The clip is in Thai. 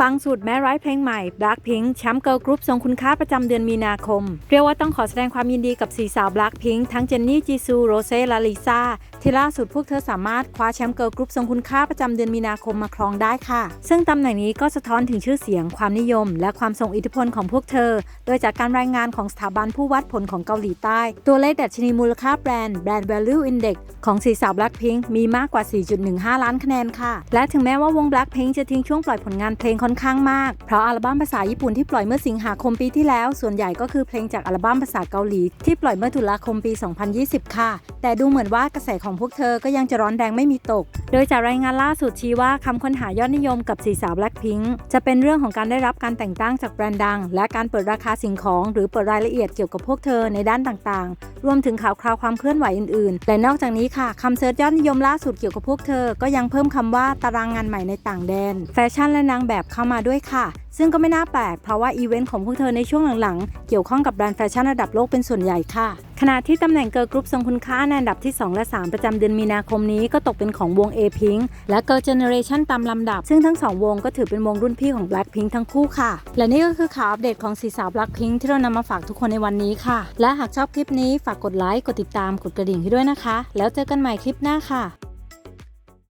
ปังสุดแม้ไร้เพลงใหม่ Blackpink แชมป์เกิร์ลกรุ๊ปทรงคุณค่าประจำเดือนมีนาคม เรียกว่าต้องขอแสดงความยินดีกับสีสาว Blackpink ทั้งเจนนี่จีซูโรเซ่และลิซ่า ที่ล่าสุดพวกเธอสามารถคว้าแชมป์เกิร์ลกรุ๊ปทรงคุณค่าประจำเดือนมีนาคมมาครองได้ค่ะ ซึ่งตำแหน่งนี้ก็สะท้อนถึงชื่อเสียง ความนิยม และความทรงอิทธิพลของพวกเธอ โดยจากการรายงานของสถาบันผู้วัดผลของเกาหลีใต้ ตัวเลขดัชนีมูลค่าแบรนด์ Brand Value Index ของสีสาว Blackpink มีมากกว่า 4.15 ล้านคะแนนค่ะ และถึงแม้ว่าวง Blackpink จะทิ้งช่วงปล่อยผลงานเพลงค่อนข้างมาก เพราะอัลบั้มภาษาญี่ปุ่นที่ปล่อยเมื่อสิงหาคมปีที่แล้ว ส่วนใหญ่ก็คือเพลงจากอัลบั้มภาษาเกาหลีที่ปล่อยเมื่อตุลาคมปี 2020 ค่ะ แต่ดูเหมือนว่ากระแสของของพวกเธอก็ยังจะร้อนแรงไม่มีตก โดยจากรายงานล่าสุดชี้ว่าคำค้นหายอดนิยมกับสีสาว Blackpink จะเป็นเรื่องของการได้รับการแต่งตั้งจากแบรนด์ดัง และการเปิดราคาสิ่งของ หรือเปิดรายละเอียดเกี่ยวกับพวกเธอในด้านต่างๆ รวมถึงข่าวคราวความเคลื่อนไหวอื่นๆ และนอกจากนี้ค่ะคำเซิร์ชยอดนิยมล่าสุดเกี่ยวกับพวกเธอ ก็ยังเพิ่มคำว่าตารางงานใหม่ในต่างแดน แฟชั่นและนางแบบเข้ามาด้วยค่ะ ซึ่งก็ไม่น่าแปลกเพราะว่าอีเวนต์ของพวกเธอในช่วงหลังๆ เกี่ยวข้องกับแบรนด์แฟชั่นระดับโลกเป็นส่วนใหญ่ค่ะขณะที่ตำแหน่งเกิร์ลกรุ๊ปทรงคุณค่าในอันดับที่ 2 และ 3 ประจำเดือนมีนาคมนี้ก็ตกเป็นของวง A Pink และ Girl Generation ตามลำดับ ซึ่งทั้ง2วงก็ถือเป็นวงรุ่นพี่ของ Blackpink ทั้งคู่ค่ะ และนี่ก็คือข่าวอัปเดตของสีสาว Blackpink ที่เรานำมาฝากทุกคนในวันนี้ค่ะ และหากชอบคลิปนี้ฝากกดไลค์กดติดตามกดกระดิ่งให้ด้วยนะคะ แล้วเจอกันใหม่คลิปหน้าค่ะ